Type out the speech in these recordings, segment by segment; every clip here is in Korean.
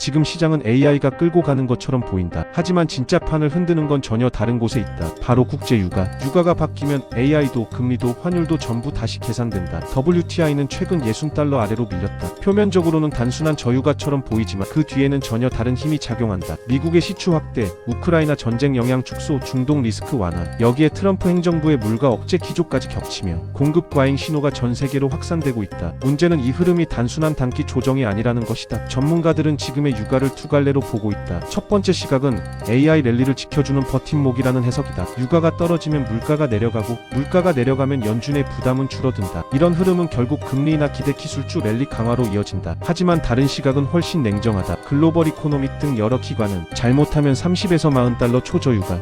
지금 시장은 AI가 끌고 가는 것처럼 보인다. 하지만 진짜 판을 흔드는 건 전혀 다른 곳에 있다. 바로 국제 유가. 유가가 바뀌면 AI도 금리도 환율도 전부 다시 계산된다. WTI는 최근 60달러 아래로 밀렸다. 표면적으로는 단순한 저유가처럼 보이지만 그 뒤에는 전혀 다른 힘이 작용한다. 미국의 시추 확대, 우크라이나 전쟁 영향 축소, 중동 리스크 완화. 여기에 트럼프 행정부의 물가 억제 기조까지 겹치며 공급 과잉 신호가 전 세계로 확산되고 있다. 문제는 이 흐름이 단순한 단기 조정이 아니라는 것이다. 전문가들은 지금의 유가를 두 갈래로 보고 있다. 첫 번째 시각은 AI 랠리를 지켜주는 버팀목이라는 해석이다. 유가가 떨어지면 물가가 내려가고 물가가 내려가면 연준의 부담은 줄어든다. 이런 흐름은 결국 금리나 기대 기술주 랠리 강화로 이어진다. 하지만 다른 시각은 훨씬 냉정하다. 글로벌 이코노믹 등 여러 기관은 잘못하면 30에서 40달러 초저유가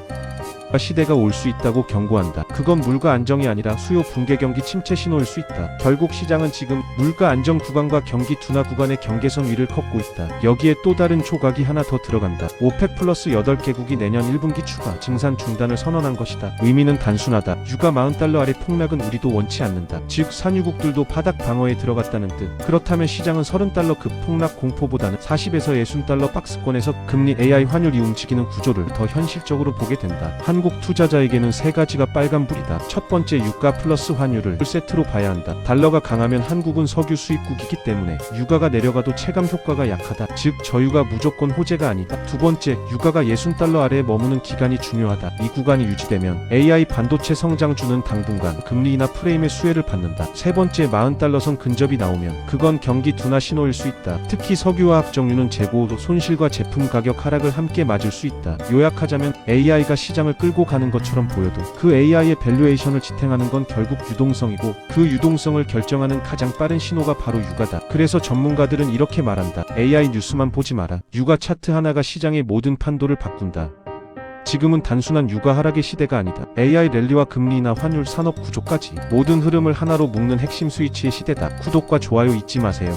시대가 올 수 있다고 경고한다. 그건 물가 안정이 아니라 수요 붕괴 경기 침체 신호일 수 있다. 결국 시장은 지금 물가 안정 구간과 경기 둔화 구간의 경계선 위를 걷고 있다. 여기에 또 다른 조각이 하나 더 들어간다. 오펙 플러스 8개국이 내년 1분기 추가 증산 중단을 선언한 것이다. 의미는 단순하다. 유가 40달러 아래 폭락은 우리도 원치 않는다. 즉 산유국들도 바닥 방어에 들어갔다는 뜻. 그렇다면 시장은 30달러 급 폭락 공포보다는 40에서 60달러 박스권에서 금리 AI 환율이 움직이는 구조를 더 현실적으로 보게 된다. 한국 투자자에게는 세 가지가 빨간불이다. 첫 번째 유가 플러스 환율을 세트로 봐야 한다. 달러가 강하면 한국은 석유 수입국이기 때문에 유가가 내려가도 체감 효과가 약하다. 즉 저유가 무조건 호재가 아니다. 두 번째 유가가 60달러 아래에 머무는 기간이 중요하다. 이 구간이 유지되면 AI 반도체 성장주는 당분간 금리 인하 프레임의 수혜를 받는다. 세 번째 40달러 선 근접이 나오면 그건 경기 둔화 신호일 수 있다. 특히 석유화학 정유는 재고 손실과 제품 가격 하락을 함께 맞을 수 있다. 요약하자면 AI가 시장을 끌고 가는 것처럼 보여도 그 AI의 밸류에이션을 지탱하는 건 결국 유동성이고 그 유동성을 결정하는 가장 빠른 신호가 바로 유가다. 그래서 전문가들은 이렇게 말한다. AI 뉴스만 보지 마라. 유가 차트 하나가 시장의 모든 판도를 바꾼다. 지금은 단순한 유가 하락의 시대가 아니다. AI 랠리와 금리나 환율 산업 구조까지 모든 흐름을 하나로 묶는 핵심 스위치의 시대다. 구독과 좋아요 잊지 마세요.